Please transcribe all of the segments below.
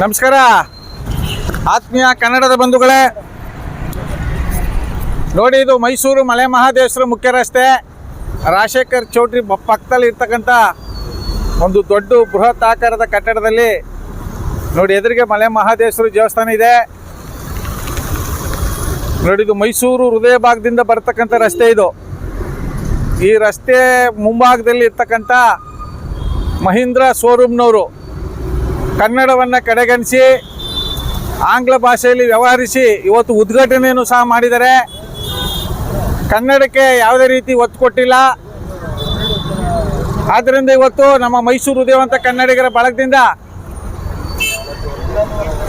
ನಮಸ್ಕಾರ. ಆತ್ಮೀಯ ಕನ್ನಡದ ಬಂಧುಗಳೇ, ನೋಡಿ ಇದು ಮೈಸೂರು ಮಲೆ ಮಹಾದೇಶ್ವರ ಮುಖ್ಯ ರಸ್ತೆ. ರಾಜಶೇಖರ್ ಚೌಟ್ರಿ ಪಕ್ಕದಲ್ಲಿ ಇರ್ತಕ್ಕಂಥ ಒಂದು ದೊಡ್ಡ ಬೃಹತ್ ಆಕಾರದ ಕಟ್ಟಡದಲ್ಲಿ, ನೋಡಿ ಎದುರಿಗೆ ಮಲೆ ಮಹಾದೇಶ್ವರ ದೇವಸ್ಥಾನ ಇದೆ. ನೋಡಿ ಇದು ಮೈಸೂರು ಹೃದಯ ಭಾಗದಿಂದ ಬರ್ತಕ್ಕಂಥ ರಸ್ತೆ ಇದು. ಈ ರಸ್ತೆ ಮುಂಭಾಗದಲ್ಲಿ ಇರ್ತಕ್ಕಂಥ ಮಹೀಂದ್ರ ಶೋರೂಮ್ನವರು ಕನ್ನಡವನ್ನು ಕಡೆಗಣಿಸಿ, ಆಂಗ್ಲ ಭಾಷೆಯಲ್ಲಿ ವ್ಯವಹರಿಸಿ ಇವತ್ತು ಉದ್ಘಾಟನೆಯನ್ನು ಸಹ ಮಾಡಿದ್ದಾರೆ ಕನ್ನಡಕ್ಕೆ ಯಾವುದೇ ರೀತಿ ಒತ್ತು ಕೊಟ್ಟಿಲ್ಲ. ಆದ್ದರಿಂದ ಇವತ್ತು ನಮ್ಮ ಮೈಸೂರು ಉದಯವಂತ ಕನ್ನಡಿಗರ ಬಳಗದಿಂದ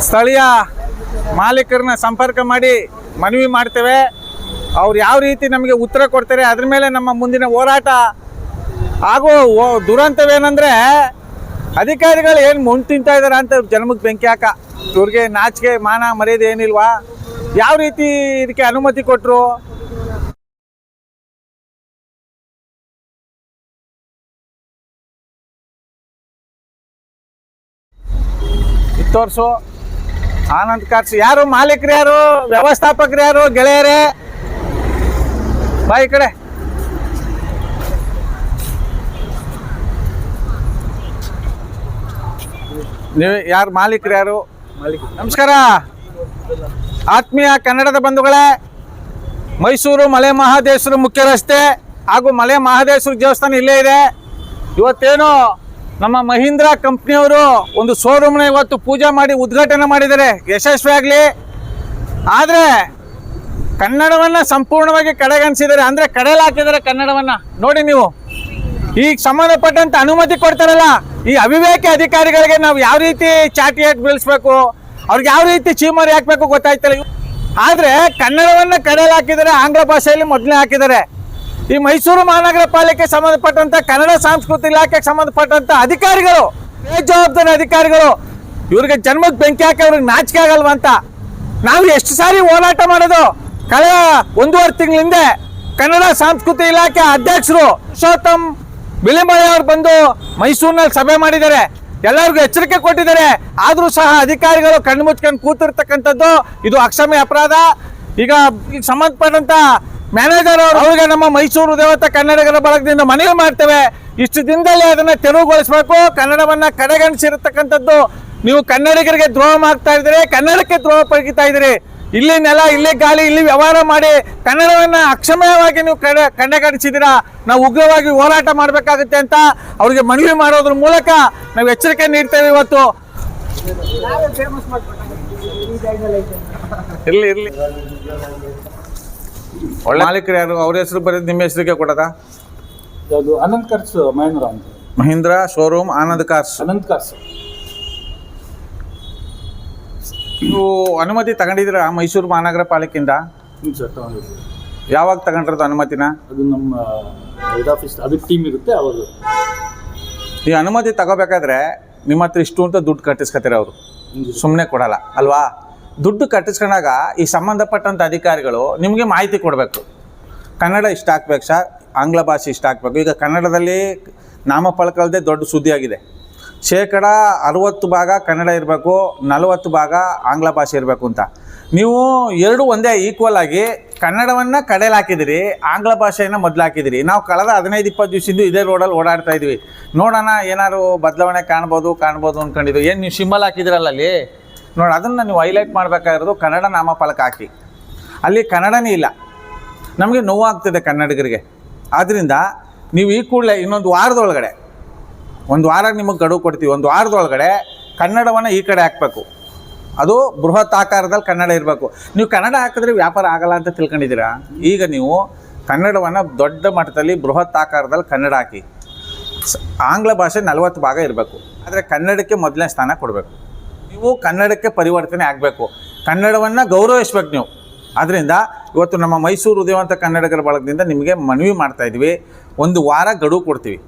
ಸ್ಥಳೀಯ ಮಾಲೀಕರನ್ನ ಸಂಪರ್ಕ ಮಾಡಿ ಮನವಿ ಮಾಡ್ತೇವೆ. ಅವ್ರು ಯಾವ ರೀತಿ ನಮಗೆ ಉತ್ತರ ಕೊಡ್ತಾರೆ, ಅದ್ರ ಮೇಲೆ ನಮ್ಮ ಮುಂದಿನ ಹೋರಾಟ ಹಾಗೂ ದುರಂತವೇನೆಂದರೆ ಅಧಿಕಾರಿಗಳು ಏನು ಮುಂದೆ ತಿಂತಾ ಇದ್ದಾರೆ ಅಂತ ಜನ್ಮಕ್ಕೆ ಬೆಂಕಿ ಹಾಕ. ಇವ್ರಿಗೆ ನಾಚಿಕೆ, ಮಾನ, ಮರ್ಯಾದೆ ಏನಿಲ್ವಾ? ಯಾವ ರೀತಿ ಇದಕ್ಕೆ ಅನುಮತಿ ಕೊಟ್ಟರು ತೋರಿಸು. ಆನಂದ್ ಕಾರ್ಸ್ ಯಾರು ಮಾಲೀಕರು ಯಾರು? ವ್ಯವಸ್ಥಾಪಕರು ಯಾರು? ಗೆಳೆಯರೇ? ಬಾ ಈ ಕಡೆ. ನೀವು ಯಾರು ಮಾಲೀಕರು ಯಾರು? ನಮಸ್ಕಾರ. ಆತ್ಮೀಯ ಕನ್ನಡದ ಬಂಧುಗಳೇ ಮೈಸೂರು ಮಲೆ ಮಹಾದೇಶ್ವರ ಮುಖ್ಯ ರಸ್ತೆ ಹಾಗೂ ಮಲೆ ಮಹಾದೇಶ್ವರ ದೇವಸ್ಥಾನ ಇಲ್ಲೇ ಇದೆ. ಇವತ್ತೇನು ನಮ್ಮ ಮಹೀಂದ್ರ ಕಂಪ್ನಿಯವರು ಒಂದು ಶೋರೂಮ್ನ ಇವತ್ತು ಪೂಜೆ ಮಾಡಿ ಉದ್ಘಾಟನೆ ಮಾಡಿದ್ದಾರೆ. ಯಶಸ್ವಿಯಾಗಲಿ ಆದರೆ ಕನ್ನಡವನ್ನು ಸಂಪೂರ್ಣವಾಗಿ ಕಡೆಗಣಿಸಿದ್ದಾರೆ. ಅಂದರೆ ಕಡೆಯಲ್ಲಿ ಹಾಕಿದ್ದಾರೆ ಕನ್ನಡವನ್ನು. ನೋಡಿ ನೀವು. ಈಗ ಸಂಬಂಧಪಟ್ಟಂತ ಅನುಮತಿ ಕೊಡ್ತಾರಲ್ಲ ಈ ಅವಿವೇಕಿ ಅಧಿಕಾರಿಗಳಿಗೆ ನಾವು ಯಾವ ರೀತಿ ಚಾಟಿ ಹಾಕಿ ಬೀಳಿಸ್ಬೇಕು? ಅವ್ರಿಗೆ ಯಾವ ರೀತಿ ಚೀಮರಿ ಹಾಕ್ಬೇಕು ಗೊತ್ತಾಯ್ತಲ್ಲ. ಆದರೆ ಕನ್ನಡವನ್ನು ಕಡೆಯಲ್ಲಿ ಹಾಕಿದರೆ ಆಂಗ್ಲ ಭಾಷೆಯಲ್ಲಿ ಮೊದಲನೇ ಹಾಕಿದ್ದಾರೆ. ಈ ಮೈಸೂರು ಮಹಾನಗರ ಪಾಲಿಕೆ ಸಂಬಂಧಪಟ್ಟಂತ ಕನ್ನಡ ಸಂಸ್ಕೃತಿ ಇಲಾಖೆಗೆ ಸಂಬಂಧಪಟ್ಟಂತ ಅಧಿಕಾರಿಗಳು, ಬೇಜವಾಬ್ದಾರಿ ಅಧಿಕಾರಿಗಳು, ಇವ್ರಿಗೆ ಜನ್ಮದ ಬೆಂಕಿ ಹಾಕಿ ಅವ್ರಿಗೆ ನಾಚಿಕೆ ಆಗಲ್ವಾ ಅಂತ. ನಾವು ಎಷ್ಟು ಸಾರಿ ಹೋರಾಟ ಮಾಡೋದು? ಕಳೆದ ಒಂದೂವರೆ ತಿಂಗಳ ಹಿಂದೆ ಕನ್ನಡ ಸಂಸ್ಕೃತಿ ಇಲಾಖೆ ಅಧ್ಯಕ್ಷರು ಪುರುಷೋತ್ತಮ್ ಬಿಳಿಮಲೆ ಅವರು ಬಂದು ಮೈಸೂರಿನಲ್ಲಿ ಸಭೆ ಮಾಡಿದ್ದಾರೆ. ಎಲ್ಲರಿಗೂ ಎಚ್ಚರಿಕೆ ಕೊಟ್ಟಿದ್ದಾರೆ. ಆದರೂ ಸಹ ಅಧಿಕಾರಿಗಳು ಕಣ್ಣು ಮುಚ್ಕೊಂಡು ಕೂತಿರ್ತಕ್ಕಂಥದ್ದು ಇದು ಅಕ್ಷಮ್ಯ ಅಪರಾಧ. ಈಗ ಈಗ ಸಂಬಂಧಪಟ್ಟಂತ ಮ್ಯಾನೇಜರ್ ಅವರು ಅವರಿಗೆ ನಮ್ಮ ಮೈಸೂರು ದೇವತ ಕನ್ನಡಿಗರ ಬಳಗದಿಂದ ಮನವಿ ಮಾಡ್ತೇವೆ. ಇಷ್ಟು ದಿನದಲ್ಲಿ ಅದನ್ನ ತೆರವುಗೊಳಿಸಬೇಕು. ಕನ್ನಡವನ್ನ ಕಡೆಗಣಿಸಿರತಕ್ಕಂಥದ್ದು ನೀವು ಕನ್ನಡಿಗರಿಗೆ ದ್ರೋಹ ಮಾಡ್ತಾ ಇದ್ದೀರಿ, ಕನ್ನಡಕ್ಕೆ ದ್ರೋಹ ಪಡಿತಾ ಇದ್ದೀರಿ. ಇಲ್ಲಿ ನೆಲ ಇಲ್ಲೇ ಗಾಳಿ ಇಲ್ಲಿ ವ್ಯವಹಾರ ಮಾಡಿ ಕನ್ನಡವನ್ನ ಅಕ್ಷಮಯವಾಗಿ ನೀವು ಕಡೆ ಕಡೆಗಣಿಸಿದ್ದೀರಾ? ನಾವು ಉಗ್ರವಾಗಿ ಹೋರಾಟ ಮಾಡಬೇಕಾಗುತ್ತೆ ಅಂತ ಅವ್ರಿಗೆ ಮನವಿ ಮಾಡೋದ್ರ ಮೂಲಕ ನಾವು ಎಚ್ಚರಿಕೆ ನೀಡ್ತೇವೆ ಇವತ್ತು. ಇರ್ಲಿ ಇರ್ಲಿ. ಒಳ್ಳೆ ಮಾಲೀಕರು ಯಾರು? ಅವ್ರ ಹೆಸರು ಬರೀ ನಿಮ್ಮ ಹೆಸರಿಗೆ ಕೊಡದ? Anant cars Mahendra Mahendra Mahindra showroom Anand cars. Anant cars. ನೀವು ಅನುಮತಿ ತಗೊಂಡಿದ್ರ ಮೈಸೂರು ಮಹಾನಗರ ಪಾಲಿಕೆಯಿಂದ? ಹ್ಞೂ ಸರ್ ತಗೊಂಡಿದ್ದೀವಿ. ಯಾವಾಗ ತಗೊಂಡಿರೋದು ಅನುಮತಿನ? ಅದು ನಮ್ಮ ಹೆಡ್ ಆಫೀಸ್ ಅದಕ್ಕೆ ಟೀಮ್ ಇರುತ್ತೆ ಅವರು ಈ ಅನುಮತಿ ತಗೋಬೇಕಾದ್ರೆ ನಿಮ್ಮ ಹತ್ರ ಇಷ್ಟು ಅಂತ ದುಡ್ಡು ಕಟ್ಟಿಸ್ಕೊತಾರೆ ಅವರು. ಸುಮ್ಮನೆ ಕೊಡಲ್ಲ ಅಲ್ವಾ? ದುಡ್ಡು ಕಟ್ಟಿಸ್ಕೊಂಡಾಗ ಈ ಸಂಬಂಧಪಟ್ಟಂಥ ಅಧಿಕಾರಿಗಳು ನಿಮಗೆ ಮಾಹಿತಿ ಕೊಡಬೇಕು. ಕನ್ನಡ ಇಷ್ಟ ಹಾಕ್ಬೇಕು ಸರ್ ಆಂಗ್ಲ ಭಾಷೆ ಇಷ್ಟ ಹಾಕ್ಬೇಕು ಈಗ ಕನ್ನಡದಲ್ಲಿ ನಾಮಫಲಕಲ್ದೇ ದೊಡ್ಡ ಸುದ್ದಿಯಾಗಿದೆ. ಶೇಕಡ ಅರುವತ್ತು ಭಾಗ ಕನ್ನಡ ಇರಬೇಕು, ನಲವತ್ತು ಭಾಗ ಆಂಗ್ಲ ಭಾಷೆ ಇರಬೇಕು ಅಂತ. ನೀವು ಎರಡು ಒಂದೇ ಈಕ್ವಲ್ ಆಗಿ ಕನ್ನಡವನ್ನು ಕಡೆಯಲ್ಲಿ ಹಾಕಿದಿರಿ, ಆಂಗ್ಲ ಭಾಷೆಯನ್ನು ಮೊದಲು ಹಾಕಿದಿರಿ. ನಾವು ಕಳೆದ ಹದಿನೈದು, ಇಪ್ಪತ್ತು ದಿವಸದಿಂದ ಇದೇ ರೋಡಲ್ಲಿ ಓಡಾಡ್ತಾ ಇದ್ವಿ. ನೋಡೋಣ ಏನಾದ್ರು ಬದಲಾವಣೆ ಕಾಣ್ಬೋದು ಕಾಣ್ಬೋದು ಅಂದ್ಕೊಂಡಿದ್ವಿ ಏನು ನೀವು ಸಿಂಬಲ್ ಹಾಕಿದಿರಲ್ಲ ಅಲ್ಲಿ? ನೋಡಿ, ಅದನ್ನು ನೀವು ಹೈಲೈಟ್ ಮಾಡಬೇಕಾಗಿರೋದು ಕನ್ನಡ ನಾಮಫಲಕ ಹಾಕಿ. ಅಲ್ಲಿ ಕನ್ನಡನೇ ಇಲ್ಲ. ನಮಗೆ ನೋವಾಗ್ತಿದೆ ಕನ್ನಡಿಗರಿಗೆ. ಆದ್ದರಿಂದ ನೀವು ಈ ಕೂಡಲೇ ಇನ್ನೊಂದು ವಾರದೊಳಗಡೆ ಒಂದು ವಾರ ನಿಮಗೆ ಗಡುವು ಕೊಡ್ತೀವಿ. ಒಂದು ವಾರದೊಳಗಡೆ ಕನ್ನಡವನ್ನು ಈ ಕಡೆ ಹಾಕಬೇಕು. ಅದು ಬೃಹತ್ ಆಕಾರದಲ್ಲಿ ಕನ್ನಡ ಇರಬೇಕು. ನೀವು ಕನ್ನಡ ಹಾಕಿದ್ರೆ ವ್ಯಾಪಾರ ಆಗಲ್ಲ ಅಂತ ತಿಳ್ಕೊಂಡಿದ್ದೀರಾ? ಈಗ ನೀವು ಕನ್ನಡವನ್ನು ದೊಡ್ಡ ಮಟ್ಟದಲ್ಲಿ ಬೃಹತ್ ಆಕಾರದಲ್ಲಿ ಕನ್ನಡ ಹಾಕಿ. ಆಂಗ್ಲ ಭಾಷೆ ನಲವತ್ತು ಭಾಗ ಇರಬೇಕು. ಆದರೆ ಕನ್ನಡಕ್ಕೆ ಮೊದಲನೇ ಸ್ಥಾನ ಕೊಡಬೇಕು. ನೀವು ಕನ್ನಡಕ್ಕೆ ಪರಿವರ್ತನೆ ಆಗಬೇಕು. ಕನ್ನಡವನ್ನು ಗೌರವಿಸ್ಬೇಕು ನೀವು. ಅದರಿಂದ ಇವತ್ತು ನಮ್ಮ ಮೈಸೂರು ಉದಯವಂತ ಕನ್ನಡಿಗರ ಬಳಗದಿಂದ ನಿಮಗೆ ಮನವಿ ಮಾಡ್ತಾಯಿದ್ವಿ ಒಂದು ವಾರ ಗಡುವು ಕೊಡ್ತೀವಿ.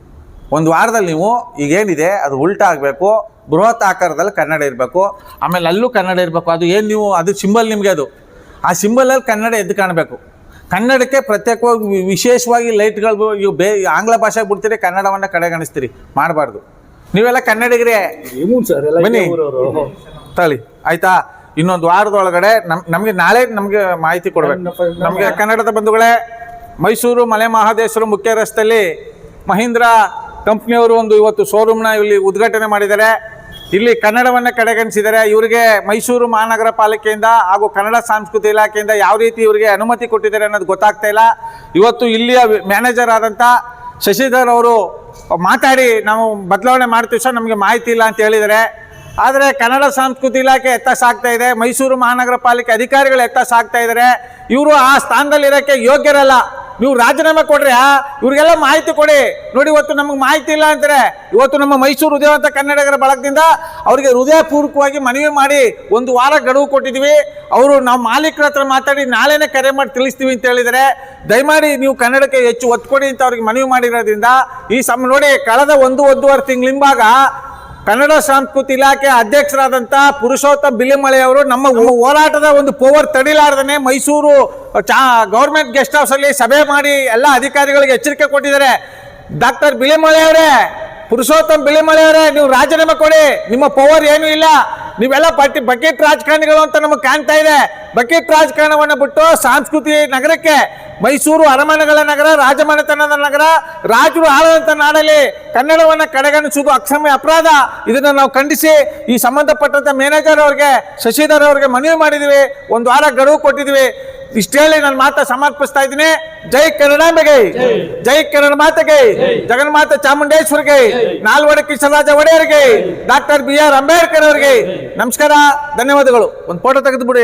ಒಂದು ವಾರದಲ್ಲಿ ನೀವು ಈಗೇನಿದೆ ಅದು ಉಲ್ಟಾ ಆಗಬೇಕು. ಬೃಹತ್ ಆಕಾರದಲ್ಲಿ ಕನ್ನಡ ಇರಬೇಕು. ಆಮೇಲೆ ಅಲ್ಲೂ ಕನ್ನಡ ಇರಬೇಕು. ಅದು ಏನು ನೀವು ಅದು ಸಿಂಬಲ್ ನಿಮಗೆ ಅದು. ಆ ಸಿಂಬಲಲ್ಲಿ ಕನ್ನಡ ಎದ್ದು ಕಾಣಬೇಕು. ಕನ್ನಡಕ್ಕೆ ಪ್ರತ್ಯೇಕವಾಗಿ ವಿಶೇಷವಾಗಿ ಲೈಟ್ಗಳು ಇವು ಬೇ ಆಂಗ್ಲ ಭಾಷೆಗೆ ಬಿಡ್ತೀರಿ ಕನ್ನಡವನ್ನು ಕಡೆಗಣಿಸ್ತೀರಿ. ಮಾಡಬಾರ್ದು. ನೀವೆಲ್ಲ ಕನ್ನಡಿಗರೇ. ಬನ್ನಿ. ತಳಿ. ಆಯ್ತಾ? ಇನ್ನೊಂದು ವಾರದೊಳಗಡೆ ನಮ್ ನಮಗೆ ನಾಳೆ ನಮಗೆ ಮಾಹಿತಿ ಕೊಡಬೇಕು. ನಮಗೆ ಕನ್ನಡದ ಬಂಧುಗಳೇ ಮೈಸೂರು ಮಲೆ ಮಹಾದೇಶ್ವರ ಮುಖ್ಯ ರಸ್ತೆಯಲ್ಲಿ ಮಹೀಂದ್ರ ಕಂಪ್ನಿಯವರು ಒಂದು ಇವತ್ತು ಶೋರೂಮ್ನ ಇಲ್ಲಿ ಉದ್ಘಾಟನೆ ಮಾಡಿದ್ದಾರೆ. ಇಲ್ಲಿ ಕನ್ನಡವನ್ನು ಕಡೆಗಣಿಸಿದ್ದಾರೆ ಇವರಿಗೆ ಮೈಸೂರು ಮಹಾನಗರ ಪಾಲಿಕೆಯಿಂದ ಹಾಗೂ ಕನ್ನಡ ಸಂಸ್ಕೃತಿ ಇಲಾಖೆಯಿಂದ ಯಾವ ರೀತಿ ಇವರಿಗೆ ಅನುಮತಿ ಕೊಟ್ಟಿದ್ದಾರೆ ಅನ್ನೋದು ಗೊತ್ತಾಗ್ತಾ ಇಲ್ಲ. ಇವತ್ತು ಇಲ್ಲಿಯ ಮ್ಯಾನೇಜರ್ ಆದಂಥ ಶಶಿಧರ್ ಅವರು ಮಾತಾಡಿ, ನಾವು ಬದಲಾವಣೆ ಮಾಡ್ತೀವಿ ಸರ್, ನಮಗೆ ಮಾಹಿತಿ ಇಲ್ಲ ಅಂತ ಹೇಳಿದ್ದಾರೆ. ಆದರೆ ಕನ್ನಡ ಸಂಸ್ಕೃತಿ ಇಲಾಖೆ ಎತ್ತ ಸಾಕ್ತಾ ಇದೆ, ಮೈಸೂರು ಮಹಾನಗರ ಪಾಲಿಕೆ ಅಧಿಕಾರಿಗಳು ಎತ್ತ ಸಾಕ್ತಾ ಇದ್ದಾರೆ. ಇವರು ಆ ಸ್ಥಾನದಲ್ಲಿ ಇರೋಕ್ಕೆ ಯೋಗ್ಯರಲ್ಲ. ನೀವು ರಾಜೀನಾಮೆ ಕೊಡ್ರಿ ಇವ್ರಿಗೆಲ್ಲ ಮಾಹಿತಿ ಕೊಡಿ. ನೋಡಿ, ಇವತ್ತು ನಮಗೆ ಮಾಹಿತಿ ಇಲ್ಲ ಅಂತಾರೆ ಇವತ್ತು ನಮ್ಮ ಮೈಸೂರು ಉದಯವಂತ ಕನ್ನಡಿಗರ ಬಳಗದಿಂದ ಅವರಿಗೆ ಹೃದಯಪೂರ್ವಕವಾಗಿ ಮನವಿ ಮಾಡಿ ಒಂದು ವಾರ ಗಡುವು ಕೊಟ್ಟಿದ್ವಿ. ಅವರು ನಾವು ಮಾಲೀಕರ ಹತ್ರ ಮಾತಾಡಿ ನಾಳೆನೇ ಕರೆ ಮಾಡಿ ತಿಳಿಸ್ತೀವಿ ಅಂತ ಹೇಳಿದರೆ, ದಯಮಾಡಿ ನೀವು ಕನ್ನಡಕ್ಕೆ ಹೆಚ್ಚು ಒತ್ತು ಕೊಡಿ ಅಂತ ಅವ್ರಿಗೆ ಮನವಿ ಮಾಡಿರೋದ್ರಿಂದ, ಈ ಸಮ ನೋಡಿ, ಕಳೆದ ಒಂದು, ಒಂದೂವರೆ ತಿಂಗಳಿಂಬಾಗ ಕನ್ನಡ ಸಂಸ್ಕೃತಿ ಇಲಾಖೆ ಅಧ್ಯಕ್ಷರಾದಂಥ ಪುರುಷೋತ್ತಮ್ ಬಿಲಿಮಳೆ ಅವರು ನಮ್ಮ ಹೋರಾಟದ ಒಂದು ಪವರ್ ತಡಿಲಾರ್ದನೆ ಮೈಸೂರು ಚಾ, ಗೌರ್ಮೆಂಟ್ ಗೆಸ್ಟ್ ಅಲ್ಲಿ ಸಭೆ ಮಾಡಿ ಎಲ್ಲ ಅಧಿಕಾರಿಗಳಿಗೆ ಎಚ್ಚರಿಕೆ ಕೊಟ್ಟಿದ್ದಾರೆ. ಡಾಕ್ಟರ್ ಬಿಳಿಮಳೆ ಅವರೇ, ಪುರುಷೋತ್ತಮ್ ಬಿಳಿಮಳೆ ಅವರೇ, ನೀವು ರಾಜೀನಾಮೆ ಕೊಡಿ, ನಿಮ್ಮ ಪವರ್ ಏನೂ ಇಲ್ಲ. ನೀವೆಲ್ಲ ಪಟ್ಟಿ ಬಕೆಟ್ ರಾಜಕಾರಣಿಗಳು ಅಂತ ನಮಗೆ ಕಾಣ್ತಾ ಇದೆ. ಬಕೆಟ್ ರಾಜಕಾರಣವನ್ನು ಬಿಟ್ಟು ಸಾಂಸ್ಕೃತಿ ನಗರಕ್ಕೆ ಮೈಸೂರು ಅರಮನೆಗಳ ನಗರ, ರಾಜಮನೆತನದ ನಗರ, ರಾಜರು ಆಳದಂತ ನಾಡಲ್ಲಿ ಕನ್ನಡವನ್ನು ಕಡೆಗಣಿಸುವುದು ಅಕ್ಷಮ್ಯ ಅಪರಾಧ. ಇದನ್ನು ನಾವು ಖಂಡಿಸಿ ಈ ಸಂಬಂಧಪಟ್ಟಂತ ಮ್ಯಾನೇಜರ್ ಅವ್ರಿಗೆ, ಶಶಿಧರ್ ಅವ್ರಿಗೆ ಮನವಿ ಮಾಡಿದ್ವಿ. ಒಂದು ವಾರ ಗಡುವು ಕೊಟ್ಟಿದ್ವಿ. ಇಷ್ಟೇಳಿ ಹೇಳಿ ನನ್ನ ಮಾತ ಸಮರ್ಪಿಸ್ತಾ ಇದ್ದೀನಿ. ಜೈ ಕನ್ನಡಾಂಬೆಗೆ ಜೈ. ಕನ್ನಡ ಮಾತೆಗೆ ಜಗನ್ಮಾತ ಚಾಮುಂಡೇಶ್ವರಿಗೆ ನಾಲ್ವಡಿ ಕೃಷ್ಣರಾಜ ಒಡೆಯರಿಗೆ ಡಾಕ್ಟರ್ ಬಿ ಆರ್ ಅಂಬೇಡ್ಕರ್ ಅವರಿಗೆ ನಮಸ್ಕಾರ ಧನ್ಯವಾದಗಳು. ಒಂದು ಫೋಟೋ ತೆಗೆದು ಬಿಡಿ